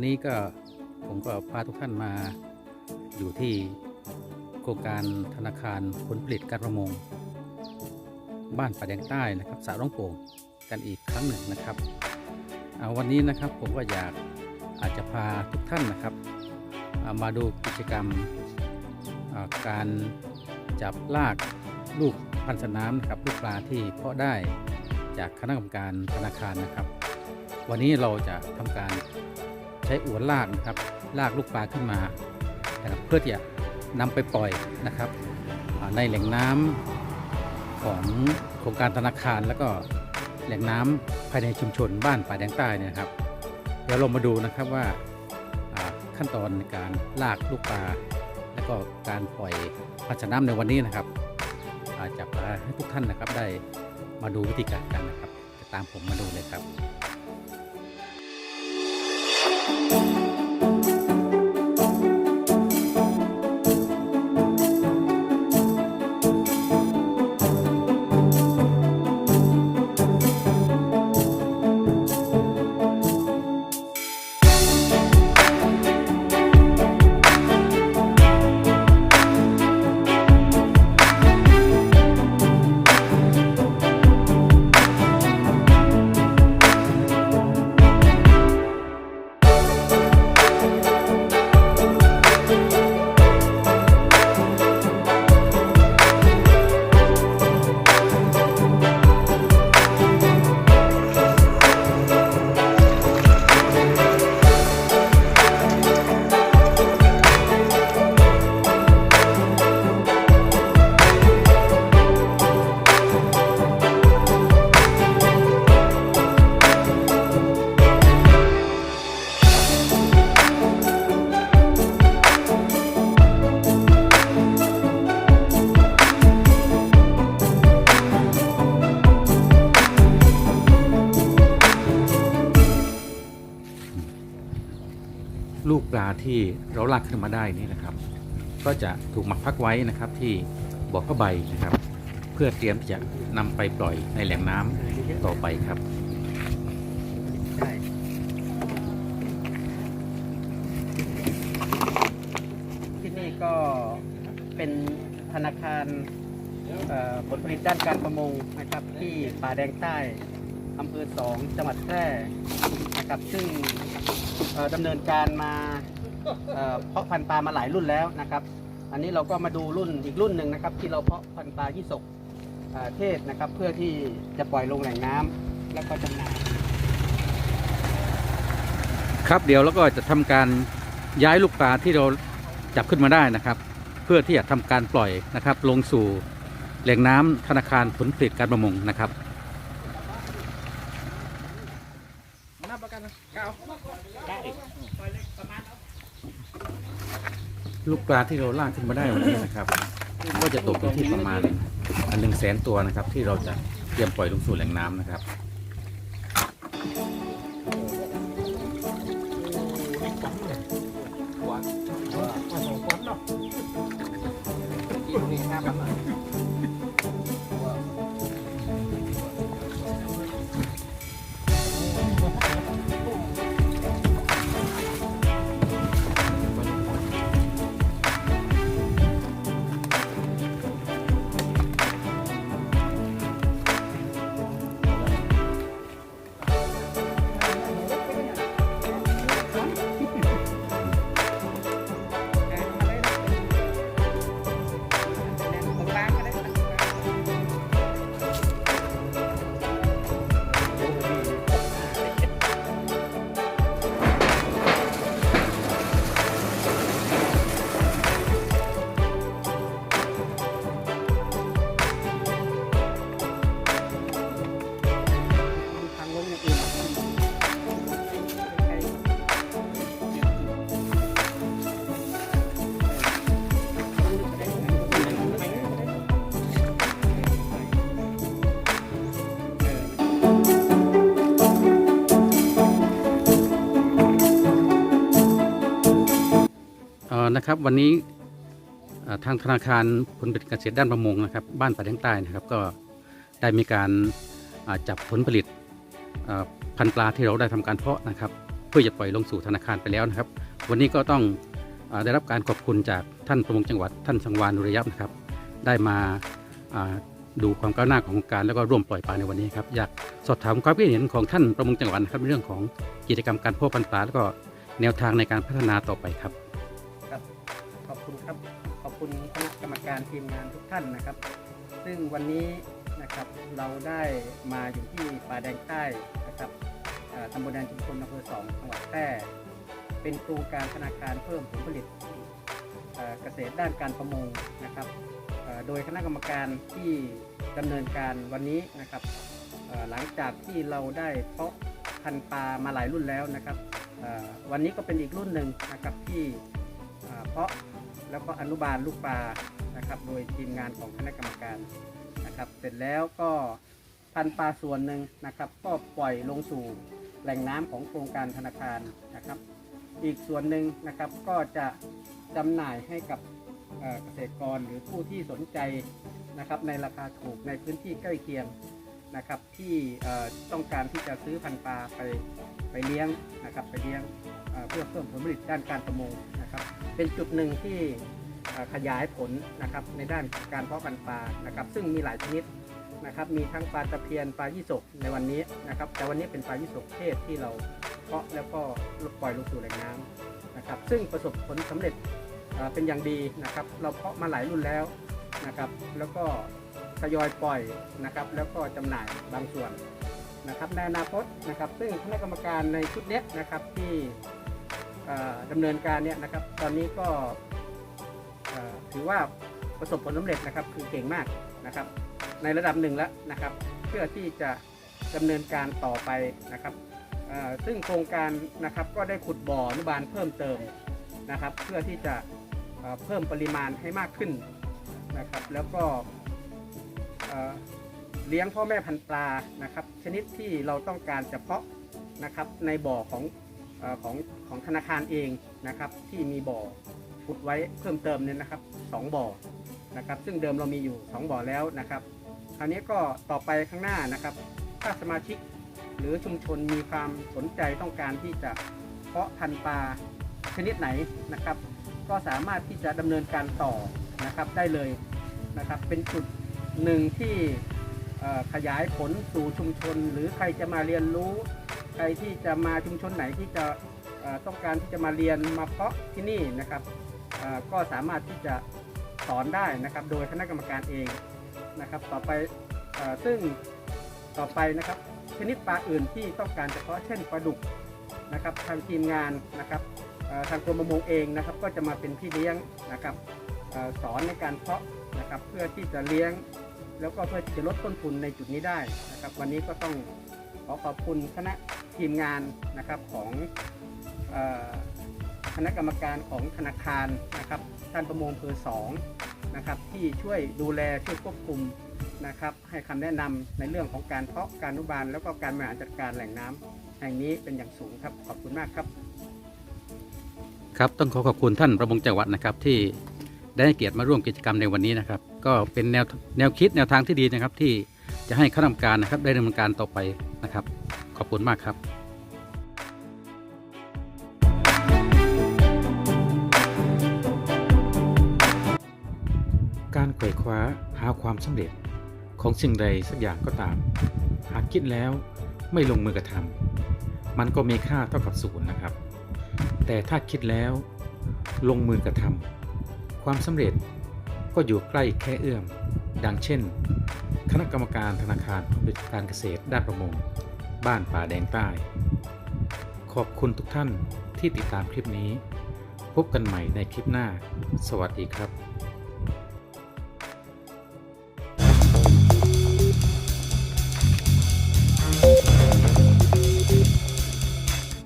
วันนี้ก็ผมก็พาทุกท่านมาอยู่ที่โครงการธนาคารผลผลิตการประมง บ้านป่าแดงใต้นะครับสระร่องโป่งกันอีกครั้งหนึ่งนะครับเอาวันนี้นะครับผมก็อยากอาจจะพาทุกท่านนะครับามาดูกิจกรรมาการจับลากลูกพันธุ์สน้ำนะครับลูกปลาที่เพาะได้จากคณะกรรมการธนาคารนะครับ วันนี้เราจะทำการ ช้อวนลากนะครับลากลูกปลาขึ้นมานะครับเพื่อที่จะนำไปปล่อยนะครับในแหล่งน้ำของโครงการธนาคารแล้วก็แหล่งน้ำภายในชุมชนบ้านป่าแดงใต้เนี่ยครับ เดี๋ยวเรามาดูนะครับว่าขั้นตอนในการลากลูกปลาแล้วก็การปล่อยพันธุ์น้ำในวันนี้นะครับอาจะพาให้ทุกท่านนะครับได้มาดูวิธีการกันนะครับจะตามผมมาดูเลยครับ ลูกปลาที่เราลากขึ้นมาได้นี่นะครับ ก็จะถูกหมักพักไว้นะครับที่บ่อผ้าใบนะครับ เพื่อเตรียมที่จะนำไปปล่อยในแหล่งน้ำต่อไปครับที่นี่ก็เป็นธนาคารผลผลิตด้านการประมงนะครับที่ป่าแดงใต้อำเภอสองจังหวัดแพร่ นะครับ ซึ่งดำเนินการมาเพาะพันธุ์ปลามาหลายรุ่นแล้วนะครับ อันนี้เราก็มาดูรุ่นอีกรุ่นหนึ่งนะครับ ที่เราเพาะพันธุ์ปลายี่สกเอ่อเทศนะครับ เพื่อที่จะปล่อยลงแหล่งน้ำแล้วก็จำหน่ายครับเดี๋ยวเราก็จะทำการย้ายลูกปลาที่เราจับขึ้นมาได้นะครับ เพื่อที่จะทำการปล่อยนะครับ ลงสู่แหล่งน้ำธนาคารผลผลิตการประมงนะครับ ลูกปลาที่เราล่ากขึ้นมาได้วันนี้นะครับ ก็จะตกอยู่ที่ประมาณหนึ่งแสนตัวนะครับ ที่เราจะเตรียมปล่อยลงสู่แหล่งน้ำนะครับ นะครับ วันนี้ทางธนาคารผลผลิตเกษตรด้านประมงนะครับ บ้านป่าแดงใต้นะครับ ก็ได้มีการจับผลผลิตพันปลาที่เราได้ทำการเพาะนะครับ เพื่อจะปล่อยลงสู่ธนาคารไปแล้วนะครับ วันนี้ก็ต้องอได้รับการขอบคุณจากท่านประมงจังหวัด ท่านสังวานนุรยับนะครับ ได้มาดูความก้าวหน้าของโครงการแล้วก็ร่วมปล่อยปลาในวันนี้ครับอยากสอบถามความคิดเห็นของท่านประมงจังหวัดนะครับในเรื่องของกิจกรรมการเพาะพันธุ์ปลาแล้วก็แนวทางในการพัฒนาต่อไปครับ คุณครับ ขอบคุณคณะกรรมการทีมงานทุกท่านนะครับ ซึ่งวันนี้นะครับเราได้มาอยู่ที่ป่าแดงใต้นะครับตำบลแดนชุมพลอำเภอสองจังหวัดแพร่เป็นโครงการธนาคารเพิ่มผลผลิตเกษตรด้านการประมงนะครับโดยคณะกรรมการที่ดำเนินการวันนี้นะครับหลังจากที่เราได้เพาะพันธุ์ปลามาหลายรุ่นแล้วนะครับวันนี้ก็เป็นอีกรุ่นหนึ่งนะครับที่เพาะ แล้วก็อนุบาลลูกปลานะครับ โดยทีมงานของคณะกรรมการนะครับ เสร็จแล้วก็พันปลาส่วนหนึ่งนะครับ ก็ปล่อยลงสู่แหล่งน้ำของโครงการธนาคารนะครับ อีกส่วนหนึ่งนะครับก็จะจำหน่ายให้กับเกษตรกรหรือผู้ที่สนใจนะครับในราคาถูกในพื้นที่ใกล้เคียงนะครับที่ต้องการที่จะซื้อพันปลาไปไปเลี้ยงนะครับไปเลี้ยงเพื่อเพิ่มผลผลิตด้านการประมง นะครับเป็นจุดหนึ่งที่ขยายผลนะครับในด้านการเพาะพันธุ์ปลานะครับซึ่งมีหลายชนิดนะครับมีทั้งปลาตะเพียนปลายี่สกในวันนี้นะครับแต่วันนี้เป็นปลายี่สกเทศที่เราเพาะแล้วก็ปล่อยลงสู่แหล่งน้ำนะครับซึ่งประสบผลสำเร็จเป็นอย่างดีนะครับเราเพาะมาหลายรุ่นแล้วนะครับแล้วก็ทยอยปล่อยนะครับแล้วก็จำหน่ายบางส่วนนะครับในอนาคตนะครับซึ่งคณะกรรมการในชุดเนี้ยนะครับที่ ดำเนินการเนี่ยนะครับ ตอนนี้ก็ถือว่าประสบผลสำเร็จนะครับ คือเก่งมากนะครับ ในระดับหนึ่งแล้วนะครับ เพื่อที่จะดำเนินการต่อไปนะครับซึ่งโครงการนะครับก็ได้ขุดบ่ออนุบาลเพิ่มเติมนะครับ เพื่อที่จะเเพิ่มปริมาณให้มากขึ้นนะครับ แล้วก็เเลี้ยงพ่อแม่พันธุ์ปลานะครับ ชนิดที่เราต้องการเฉพาะนะครับในบ่อของ ของของธนาคารเองนะครับที่มีบ่อขุดไว้เพิ่มเติมเนี่ยนะครับสองบ่อนะครับซึ่งเดิมเรามีอยู่สองบ่อแล้วนะครับคราวนี้ก็ต่อไปข้างหน้านะครับ ถ้าสมาชิกหรือชุมชนมีความสนใจต้องการที่จะเพาะพันธุ์ปลาชนิดไหนนะครับ ก็สามารถที่จะดำเนินการต่อนะครับได้เลยนะครับเป็นจุดหนึ่งที่ขยายผลสู่ชุมชน หรือใครจะมาเรียนรู้ ใครที่จะมาชุมชนไหนที่จะต้องการที่จะมาเรียนมาเพาะที่นี่นะครับก็สามารถที่จะสอนได้นะครับ โดยคณะกรรมการเองนะครับ ต่อไปอซึ่งต่อไปนะครับ ชนิดปลาอื่นที่ต้องการเฉพาะเช่นปลาดุกนะครับ ทางทีมงานนะครับทางกรมประมงเองนะครับ ก็จะมาเป็นพี่เลี้ยงนะครับอสอนในการเพาะนะครับเพื่อที่จะเลี้ยง แล้วก็เพื่อที่จะลดต้นทุนในจุดนี้ได้นะครับ วันนี้ก็ต้องขอขอบคุณคณะ ทีมงานนะครับของคณะกรรมการของธนาคารนะครับท่านประมงเภอสองนะครับที่ช่วยดูแลช่วยควบคุมนะครับให้คำแนะนำในเรื่องของการเพาะการอนุบาล แล้วก็การบริหารจัดการแหล่งน้ำแห่งนี้เป็นอย่างสูงครับขอบคุณมากครับ ครับต้องขอขอบคุณท่านประมงจังหวัดนะครับที่ได้เกียรติมาร่วมกิจกรรมในวันนี้นะครับ ก็เป็นแนวแนวคิดแนวทางที่ดีนะครับที่จะให้คณะกรรมการนะครับได้ดำเนินการต่อไปนะครับ ขอบคุณมากครับการไขว่คว้าหาความสำเร็จของสิ่งใดสักอย่างก็ตาม หากคิดแล้วไม่ลงมือกระทำมันก็มีค่าเท่ากับศูนย์นะครับ แต่ถ้าคิดแล้วลงมือกระทำความสำเร็จก็อยู่ใกล้แค่เอื้อม ดังเช่น คณะกรรมการธนาคารการเกษตรด้านประมง บ้านป่าแดงใต้ ขอบคุณทุกท่านที่ติดตามคลิปนี้ พบกันใหม่ในคลิปหน้า สวัสดีครับ